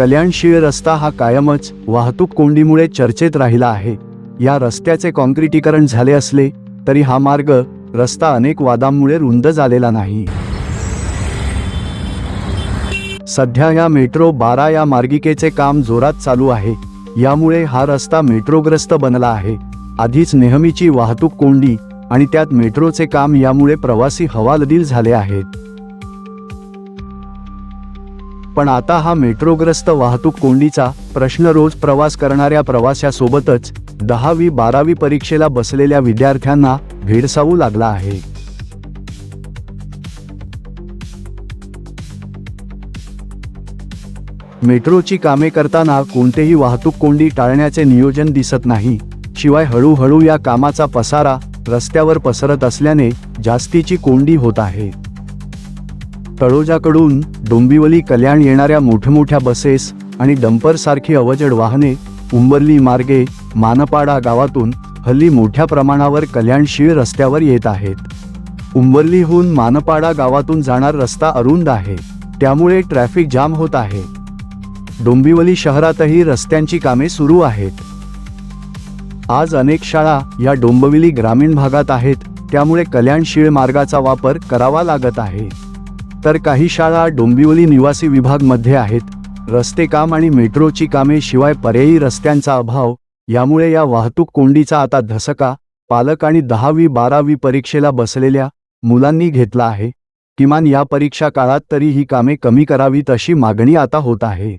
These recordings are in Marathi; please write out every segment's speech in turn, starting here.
कल्याणशीळ रस्ता हा कायमच वाहतूक कोंडीमुळे चर्चेत राहिला आहे. या रस्त्याचे कॉन्क्रिटीकरण झाले असले तरी हा मार्ग रस्ता अनेक वादांमुळे रुंद झालेला नाही. सध्या या मेट्रो बारा या मार्गिकेचे काम जोरात चालू आहे. यामुळे हा रस्ता मेट्रोग्रस्त बनला आहे. आधीच नेहमीची वाहतूक कोंडी आणि त्यात मेट्रोचे काम यामुळे प्रवासी हवालदिल झाले आहेत. पण आता हा मेट्रोग्रस्त वाहतूक कोंडीचा प्रश्न रोज प्रवास करणाऱ्या प्रवाशासोबतच दहावी बारावी परीक्षेला बसलेल्या विद्यार्थ्यांना भेडसावू लागला आहे. मेट्रोची कामे करताना कोणतेही वाहतूक कोंडी टाळण्याचे नियोजन दिसत नाही शिवाय हळूहळू या कामाचा पसारा रस्त्यावर पसरत असल्याने जास्तीची कोंडी होत आहे. तळोजाकडून डोंबिवली कल्याण येणाऱ्या मोठमोठ्या बसेस आणि डंपरसारखी अवजड वाहने उंबरली मार्गे मानपाडा गावातून हल्ली मोठ्या प्रमाणावर कल्याणशीळ रस्त्यावर येत आहेत. उंबरलीहून मानपाडा गावातून जाणार रस्ता अरुंद आहे. त्यामुळे ट्रॅफिक जाम होत आहे. डोंबिवली शहरातही रस्त्यांची कामे सुरू आहेत. आज अनेक शाळा या डोंबिवली ग्रामीण भागात आहेत. त्यामुळे कल्याणशीळ मार्गाचा वापर करावा लागत आहे. तर काही शाळा डोंबिवली निवासी विभागमध्ये आहेत. रस्ते काम आणि मेट्रोची कामे शिवाय पर्यायी रस्त्यांचा अभाव यामुळे या वाहतूक कोंडीचा आता धसका पालक आणि दहावी बारावी परीक्षेला बसलेल्या मुलांनी घेतला आहे. किमान या परीक्षा काळात तरी ही कामे कमी करावीत अशी मागणी आता होत आहे.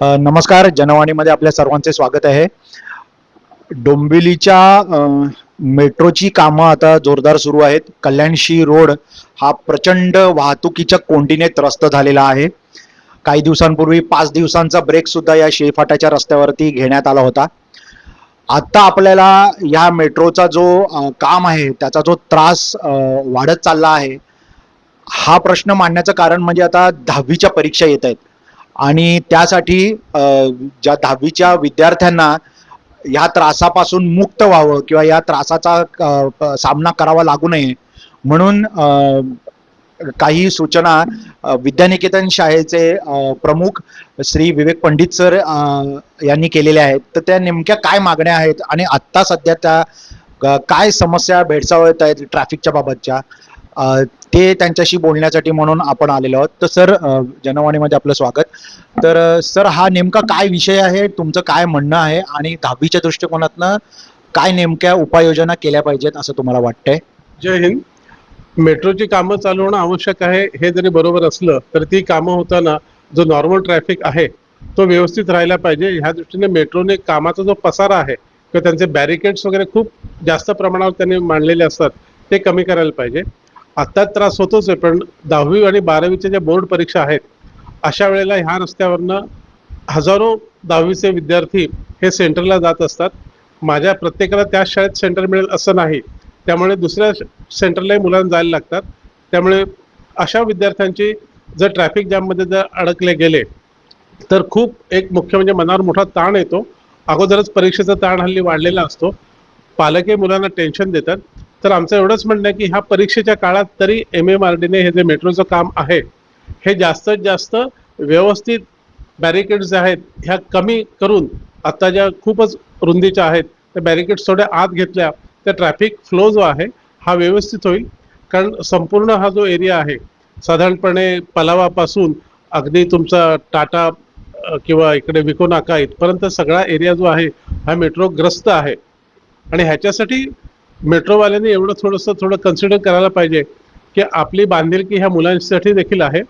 नमस्कार. जनवाणीमध्ये आपल्या सर्वांचे स्वागत आहे. डोंबिवलीच्या मेट्रोची कामं आता जोरदार सुरू आहेत. कल्याणशी रोड हा प्रचंड वाहतुकीच्या कोंडीने त्रस्त झालेला आहे. काही दिवसांपूर्वी पाच दिवसांचा ब्रेक सुद्धा या शेफाटाच्या रस्त्यावरती घेण्यात आला होता. आता आपल्याला या मेट्रोचा जो काम आहे त्याचा जो त्रास वाढत चालला आहे हा प्रश्न मांडण्याचं कारण म्हणजे आता दहावीच्या परीक्षा येत आहेत. आणि त्यासाठी ज्या दहावीच्या विद्यार्थ्यांना या त्रासापासून मुक्त व्हावं किंवा या त्रासाचा सामना करावा लागू नये. म्हणून काही सूचना विद्यानिकेतन शाळेचे प्रमुख श्री विवेक पंडित सर यांनी केलेल्या आहेत. तर त्या नेमक्या काय मागण्या आहेत आणि आत्ता सध्या त्या काय समस्या भेडसावत आहेत ट्रॅफिकच्या बाबतच्या? ते त्यांच्याशी बोलण्यासाठी म्हणून आपण आलेलो आहोत. तर सर जनवाणीमध्ये आपलं स्वागत. तर सर हा नेमका काय विषय आहे? तुमचं काय म्हणणं आहे? आणि दहावीच्या दृष्टिकोनातनं काय नेमक्या उपाययोजना केल्या पाहिजेत असं तुम्हाला वाटतंय? जय हिंद. मेट्रोची कामं चालवणं आवश्यक आहे हे जरी बरोबर असलं तर ती कामं होताना जो नॉर्मल ट्रॅफिक आहे तो व्यवस्थित राहायला पाहिजे. ह्या दृष्टीने मेट्रोने कामाचा जो पसारा आहे किंवा त्यांचे बॅरिकेड्स वगैरे खूप जास्त प्रमाणावर त्यांनी मांडलेले असतात ते कमी करायला पाहिजे. आत्ता त्रास होतोच आहे पण दहावी आणि बारावीच्या ज्या बोर्ड परीक्षा आहेत अशा वेळेला ह्या रस्त्यावरनं हजारो दहावीचे विद्यार्थी हे सेंटरला जात असतात. माझ्या प्रत्येकाला त्याच शाळेत सेंटर मिळेल असं नाही. त्यामुळे दुसऱ्या सेंटरलाही मुलांना जायला लागतात. त्यामुळे अशा विद्यार्थ्यांची जर ट्रॅफिक जॅममध्ये जर अडकले गेले तर खूप एक मुख्य म्हणजे मनावर मोठा ताण येतो. अगोदरच परीक्षेचा ताण हल्ली वाढलेला असतो. पालकही मुलांना टेन्शन देतात. तर आमचं एवढंच म्हणणं आहे की ह्या परीक्षेच्या काळात तरी एम एम आर डीने हे जे मेट्रोचं काम आहे हे जास्तीत जास्त व्यवस्थित बॅरिकेड्स आहेत ह्या कमी करून आता ज्या खूपच रुंदीच्या आहेत त्या बॅरिकेड्स थोड्या आत घेतल्या तर ट्रॅफिक फ्लो जो आहे हा व्यवस्थित होईल. कारण संपूर्ण हा जो एरिया आहे साधारणपणे पलावापासून अगदी तुमचा टाटा किंवा इकडे विको नाका इथपर्यंत सगळा एरिया जो आहे हा मेट्रोग्रस्त आहे. आणि ह्याच्यासाठी मेट्रोवाल्यांनी एवढं थोडंसं थोडं कन्सिडर करायला पाहिजे की आपली बांधिलकी ह्या मुलांसाठी देखील आहे.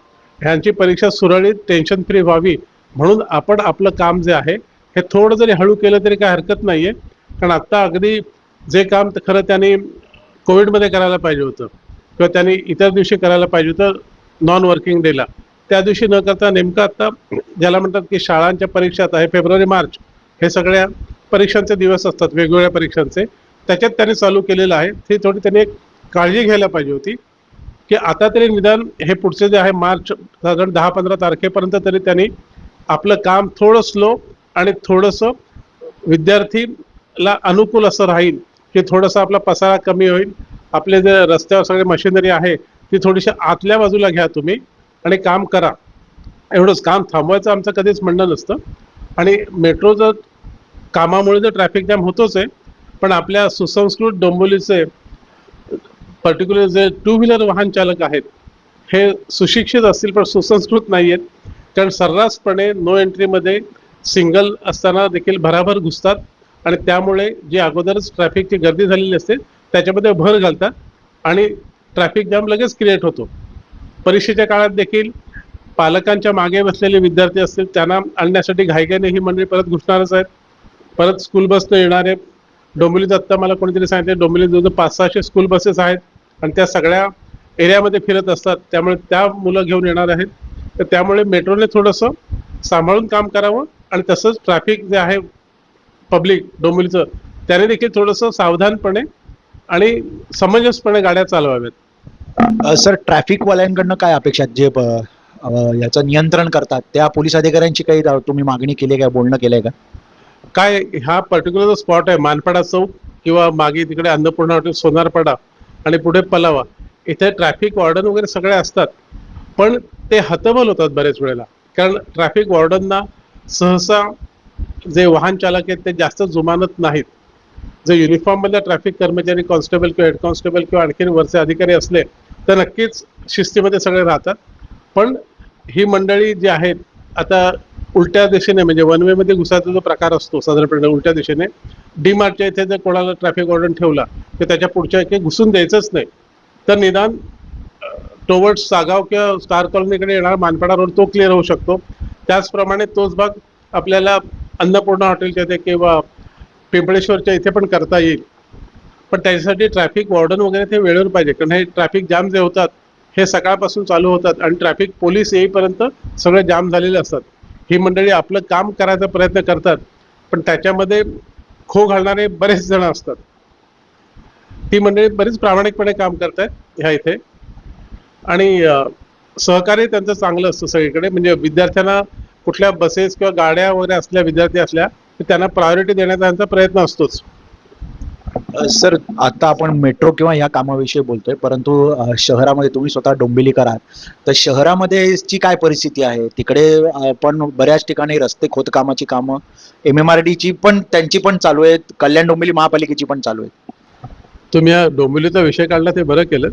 ह्यांची परीक्षा सुरळीत टेन्शन फ्री व्हावी म्हणून आपण आपलं काम जे आहे हे थोडं जरी हळू केलं तरी काय हरकत नाही आहे कारण आत्ता अगदी जे काम खरं त्यांनी कोविडमध्ये करायला पाहिजे होतं किंवा त्यांनी इतर दिवशी करायला पाहिजे होतं नॉन वर्किंग डेला त्या दिवशी न करता नेमकं आत्ता ज्याला म्हणतात की शाळांच्या परीक्षा आता आहे फेब्रुवारी मार्च. हे सगळ्या परीक्षांचे दिवस असतात वेगवेगळ्या परीक्षांचे. त्याच्यात त्यांनी चालू केलेलं आहे. ती थोडी त्यांनी एक काळजी घ्यायला पाहिजे होती की आता तरी निदान हे पुढचे जे आहे मार्च साधारण दहा पंधरा तारखेपर्यंत तरी त्यांनी आपलं काम थोडं स्लो आणि थोडंसं विद्यार्थीला अनुकूल असं राहील की थोडंसं आपला पसारा कमी होईल. आपले जे रस्त्यावर सगळे मशिनरी आहे ती थोडीशी आतल्या बाजूला घ्या तुम्ही आणि काम करा. एवढंच काम थांबवायचं आमचं कधीच म्हणणं नसतं. आणि मेट्रोचं कामामुळे तर ट्रॅफिक जॅम होतोच आहे पण आपल्या सुसंस्कृत डोंबोलीचे पर्टिक्युलर जे टू व्हीलर वाहन चालक आहेत हे सुशिक्षित असतील पण सुसंस्कृत नाही आहेत कारण सर्रासपणे नो एंट्रीमध्ये सिंगल असताना देखील भराभर घुसतात आणि त्यामुळे जे अगोदरच ट्रॅफिकची गर्दी झालेली असते त्याच्यामध्ये भर घालतात आणि ट्रॅफिक जाम लगेच क्रिएट होतो. परीक्षेच्या काळात देखील पालकांच्या मागे बसलेले विद्यार्थी असतील त्यांना आणण्यासाठी घाईघाईने ही मंडळी परत घुसणारच आहेत. परत स्कूल बसनं येणारे डोंबिवलीत आत्ता मला कोणीतरी सांगितलं डोंबिवलीत जवळजवळ पाच सहाशे स्कूल बसेस आहेत आणि त्या सगळ्या एरियामध्ये फिरत असतात. त्यामुळे त्या मुलं घेऊन येणार आहेत. तर त्यामुळे मेट्रोने थोडंसं सांभाळून काम करावं आणि तसंच ट्रॅफिक जे आहे पब्लिक डोंबिवलीचं त्याने देखील थोडंसं सावधानपणे आणि समंजसपणे गाड्या चालवाव्यात. सर ट्रॅफिकवाल्यांकडनं काय अपेक्षा जे याचं नियंत्रण करतात त्या पोलीस अधिकाऱ्यांची काही तुम्ही मागणी केली आहे का? बोलणं केलंय का? काय हा पर्टिक्युलर जो स्पॉट आहे मानपाडा चौक किंवा मागे तिकडे अन्नपूर्णा हॉटेल सोनारपाडा आणि पुढे पलावा इथे ट्रॅफिक वॉर्डन वगैरे सगळे असतात. पण ते हतबल होतात बऱ्याच वेळेला. कारण ट्रॅफिक वॉर्डनना सहसा जे वाहन चालक आहेत ते जास्त जुमानत नाहीत. जे युनिफॉर्ममधल्या ट्रॅफिक कर्मचारी कॉन्स्टेबल किंवा हेड कॉन्स्टेबल किंवा आणखीन वरचे अधिकारी असले तर नक्कीच शिस्तीमध्ये सगळे राहतात. पण ही मंडळी जी आहेत आता उलट्या दिशेने म्हणजे वनमध्ये घुसायचा जो प्रकार असतो साधारणपणे उलट्या दिशेने डी मार्टच्या इथे जर कोणाला ट्रॅफिक वॉर्डन ठेवला तर त्याच्या पुढच्या इथे घुसून द्यायचंच नाही. तर निदान टोवर्ड्स सागाव किंवा स्टार कॉलनीकडे येणार मानपाडा रोड तो क्लिअर होऊ शकतो. त्याचप्रमाणे तोच भाग आपल्याला अन्नपूर्णा हॉटेलच्या इथे किंवा पिंपळेश्वरच्या इथे पण करता येईल. पण त्याच्यासाठी ट्रॅफिक वॉर्डन वगैरे ते वेळेवर पाहिजे कारण हे ट्रॅफिक जाम जे होतात हे सकाळपासून चालू होतात आणि ट्रॅफिक पोलीस येईपर्यंत सगळे जाम झालेले असतात. ही मंडळी आपलं काम करायचा प्रयत्न करतात पण त्याच्यामध्ये खो घालणारे बरेच जण असतात. ती मंडळी बरीच प्रामाणिकपणे काम करतात ह्या इथे. आणि सहकार्य त्यांचं चांगलं असतं सगळीकडे. म्हणजे विद्यार्थ्यांना कुठल्या बसेस किंवा गाड्या वगैरे असल्या विद्यार्थी असल्या तर त्यांना प्रायोरिटी देण्याचा त्यांचा प्रयत्न असतोच. सर आता आपण मेट्रो किंवा या कामाविषयी बोलतोय परंतु शहरामध्ये तुम्ही स्वतः डोंबिवलीकर आहात. तर शहरामध्ये ची काय परिस्थिती आहे? तिकडे पण बऱ्याच ठिकाणी रस्ते खोदकामाची कामं एम एम आर डीची पण त्यांची पण चालू आहेत कल्याण डोंबिवली महापालिकेची पण चालू आहेत. तुम्ही डोंबिवलीचा विषय काढला ते बरं केलं.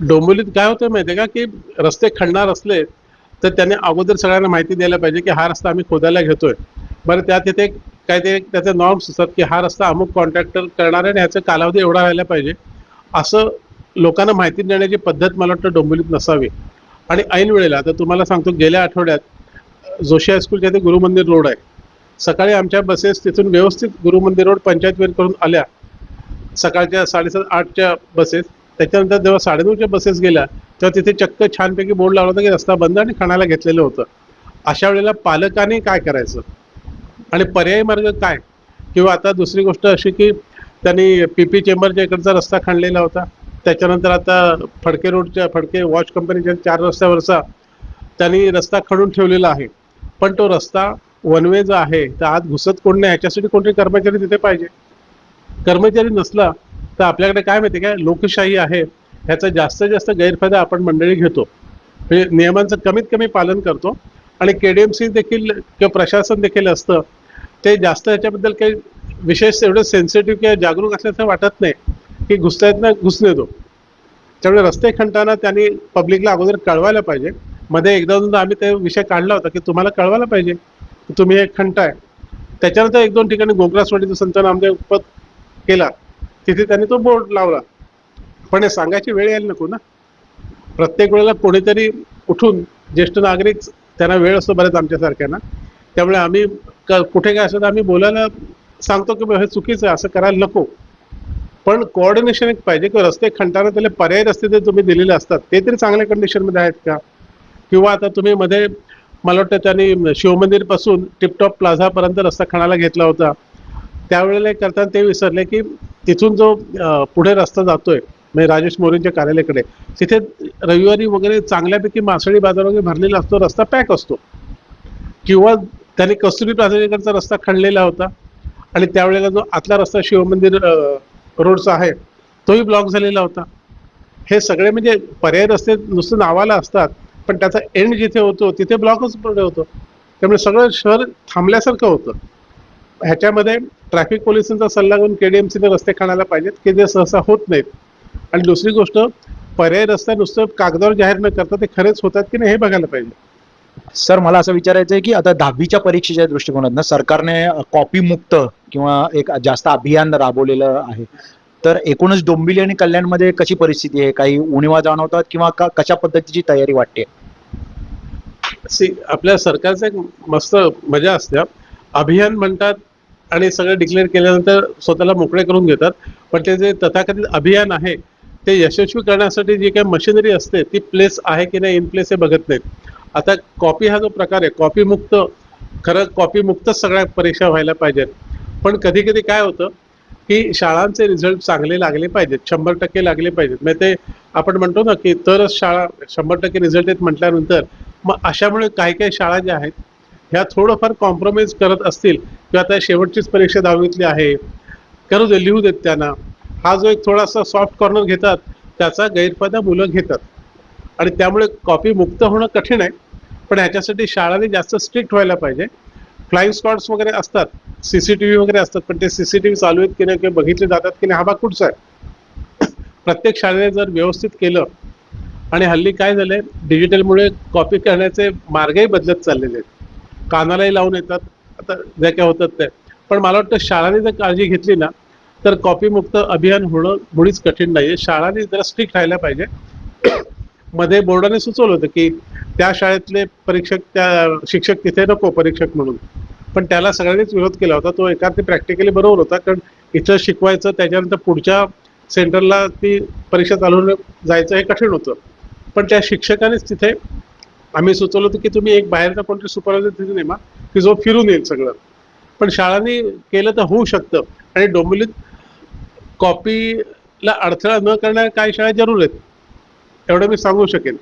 डोंबिवलीत काय होतं माहिती आहे का की रस्ते खणणार असले तर त्याने अगोदर सगळ्यांना माहिती द्यायला पाहिजे की हा रस्ता आम्ही खोदायला घेतोय. बरं त्यात तिथे काय ते त्याचे नॉर्म्स असतात की हा रस्ता अमुक कॉन्ट्रॅक्टर करणार आहे आणि ह्याचा कालावधी एवढा व्हायला पाहिजे. असं लोकांना माहिती देण्याची पद्धत मला वाटतं डोंबिवलीत नसावी. आणि ऐन वेळेला तर तुम्हाला सांगतो गेल्या आठवड्यात जोशी हायस्कूलच्या इथे गुरुमंदिर रोड आहे. सकाळी आमच्या बसेस तिथून व्यवस्थित गुरुमंदिर रोड पंचायतवेर करून आल्या. सकाळच्या साडेसात आठच्या बसेस त्याच्यानंतर जेव्हा साडेनऊच्या बसेस गेल्या तेव्हा तिथे चक्क छानपैकी बोर्ड लावला होता की रस्ता बंद आणि खणाला घेतलेलं होतं. अशा वेळेला पालकांनी काय करायचं? आणि पर्यायी मार्ग काय? किंवा आता दुसरी गोष्ट अशी की त्यांनी पी पी चेंबरच्या इकडचा रस्ता खणलेला होता त्याच्यानंतर आता फडके रोडच्या फडके वॉच कंपनीच्या चार रस्त्यावरचा त्यांनी रस्ता खणून ठेवलेला आहे. पण तो रस्ता वन वे जो आहे तर आत घुसत कोण नाही याच्यासाठी कोणतरी कर्मचारी तिथे पाहिजे? कर्मचारी नसला तर आपल्याकडे काय माहिती काय लोकशाही आहे ह्याचा जास्तीत जास्त गैरफायदा आपण मंडळी घेतो. म्हणजे नियमांचं कमीत कमी पालन करतो. आणि के डी एम सी देखील किंवा प्रशासन देखील असतं ते जास्त याच्याबद्दल काही विशेष एवढं सेन्सिटिव्ह किंवा जागरूक असल्याचं वाटत नाही की घुसतायत ना घुसणे तो त्यामुळे रस्ते खणताना त्यांनी पब्लिकला अगोदर कळवायला पाहिजे. मध्ये एकदा दोनदा आम्ही ते विषय काढला होता की तुम्हाला कळवायला पाहिजे. तुम्ही हे खणताय त्याच्यानंतर एक दोन ठिकाणी गोग्रासवाडीचं संत नामदेव पद केला. तिथे त्यांनी तो बोर्ड लावला. पण हे सांगायची वेळ यायला नको ना. प्रत्येक वेळेला कोणीतरी उठून ज्येष्ठ नागरिक त्यांना वेळ असतो बऱ्याच आमच्यासारख्यांना. त्यामुळे आम्ही कुठे काय असं आम्ही बोलायला सांगतो की बा हे चुकीचं आहे असं करायला नको. पण कोऑर्डिनेशन एक पाहिजे की रस्ते खंडाना त्याला पर्यायी रस्ते जे तुम्ही दिलेले असतात ते तरी चांगल्या कंडिशनमध्ये आहेत का? किंवा आता तुम्ही मध्ये मला वाटतं त्यांनी शिवमंदिरपासून टिपटॉप प्लाझापर्यंत रस्ता खणाला घेतला होता. त्यावेळेला करताना ते विसरले की तिथून जो पुढे रस्ता जातोय म्हणजे राजेश मोरेंच्या कार्यालयाकडे तिथे रविवारी वगैरे चांगल्यापैकी मासळी बाजार वगैरे भरलेला असतो रस्ता पॅक असतो. किंवा त्याने कस्तुरी प्लाझाकडचा रस्ता खणलेला होता. आणि त्यावेळेला जो आतला रस्ता शिवमंदिर रोडचा आहे तोही ब्लॉक झालेला होता. हे सगळे म्हणजे पर्यायी रस्ते नुसतं नावाला असतात पण त्याचा एंड जिथे होतो तिथे ब्लॉकच पुढे होतो. त्यामुळे सगळं शहर थांबल्यासारखं होतं. ह्याच्यामध्ये ट्रॅफिक पोलिसांचा सल्ला घेऊन के डी एम सीने रस्ते खाणायला पाहिजेत की जे सहसा होत नाहीत. आणि दुसरी गोष्ट पर्याय रस्ता नुसतं कागदावर जाहीर न करता ते खरेच होतात की नाही हे बघायला पाहिजे. सर मला असं विचारायचं आहे की आता दहावीच्या परीक्षेच्या दृष्टिकोनातनं सरकारने कॉपी मुक्त किंवा एक जास्त अभियान राबवलेलं आहे. तर एकूणच डोंबिवली आणि कल्याणमध्ये कशी परिस्थिती आहे? काही उणीवा जाणवतात किंवा कशा पद्धतीची तयारी वाटते? आपल्या सरकारचं एक मस्त मजा असते. अभियान म्हणतात आणि सगळं डिक्लेअर केल्यानंतर स्वतःला मोकळे करून घेतात. पण ते जे तथाकथित अभियान आहे ते यशस्वी करण्यासाठी जी काही मशिनरी असते ती प्लेस आहे की नाही इन प्लेस हे बघत नाहीत. आता कॉपी हा जो प्रकार आहे कॉपी मुक्त खरं कॉपी मुक्तच सगळ्या परीक्षा व्हायला पाहिजेत. पण कधी कधी काय होतं की शाळांचे रिझल्ट चांगले लागले पाहिजेत शंभर टक्के लागले पाहिजेत. म्हणजे ते आपण म्हणतो ना की तरच शाळा शंभर टक्के रिझल्ट आहेत म्हटल्यानंतर मग अशामुळे काही काही शाळा ज्या आहेत ह्या थोडंफार कॉम्प्रोमाइज करत असतील किंवा आता शेवटचीच परीक्षा दहावीतली आहे करू दे लिहू देत त्यांना. हा जो एक थोडासा सॉफ्ट कॉर्नर घेतात त्याचा गैरफायदा मुलं घेतात. आणि त्यामुळे कॉपी मुक्त होणं कठीण आहे. पण ह्याच्यासाठी शाळांनी जास्त स्ट्रिक्ट व्हायला पाहिजे. फ्लाईंग स्कॉट्स वगैरे असतात सी सी टी व्ही वगैरे असतात पण ते सी सी टी व्ही चालू आहेत की नाही किंवा बघितले जातात की नाही हा भाग कुठचा आहे? प्रत्येक शाळेने जर व्यवस्थित केलं आणि हल्ली काय झालंय डिजिटलमुळे कॉपी करण्याचे मार्गही बदलत चाललेले आहेत. कानालाही लावून येतात. आता जे काय होतात ते. पण मला वाटतं शाळांनी जर काळजी घेतली ना तर कॉपीमुक्त अभियान होणं मुळीच कठीण नाही आहे शाळांनी जरा स्ट्रिक्ट राहायला पाहिजे. मध्ये बोर्डाने सुचवलं होतं की त्या शाळेतले परीक्षक त्या शिक्षक तिथे नको परीक्षक म्हणून. पण त्याला सगळ्यांनीच विरोध केला होता. तो एका प्रॅक्टिकली बरोबर होता. कारण इथं शिकवायचं त्याच्यानंतर पुढच्या सेंटरला ती परीक्षा चालवून जायचं हे कठीण होतं. पण त्या शिक्षकानेच तिथे आम्ही सुचवलं होतं की तुम्ही एक बाहेरचा कोणतरी सुपरवायझर तिथे नेमा की जो फिरून येईल सगळं. पण शाळांनी केलं तर होऊ शकतं. आणि डोंबिवलीत कॉपीला अडथळा न करणाऱ्या काही शाळा जरूर आहेत. एवढं मी सांगू शकेन.